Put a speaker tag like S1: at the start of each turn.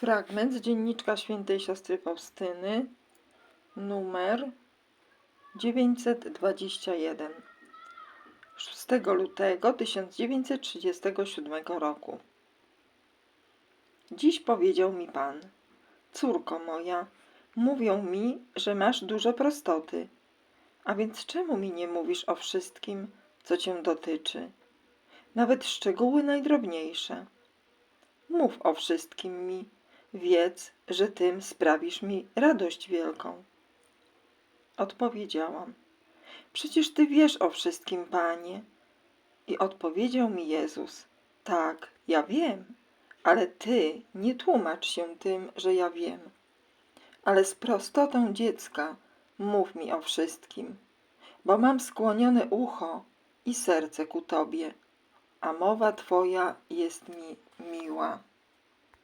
S1: Fragment z dzienniczka świętej siostry Faustyny, numer 921, 6 lutego 1937 roku. Dziś powiedział mi Pan, córko moja, mówią mi, że masz dużo prostoty, a więc czemu mi nie mówisz o wszystkim, co cię dotyczy, nawet szczegóły najdrobniejsze? Mów o wszystkim mi, wiedz, że tym sprawisz mi radość wielką. Odpowiedziałam, przecież Ty wiesz o wszystkim, Panie. I odpowiedział mi Jezus, tak, ja wiem, ale Ty nie tłumacz się tym, że ja wiem, ale z prostotą dziecka mów mi o wszystkim, bo mam skłonione ucho i serce ku Tobie, a mowa Twoja jest mi miła.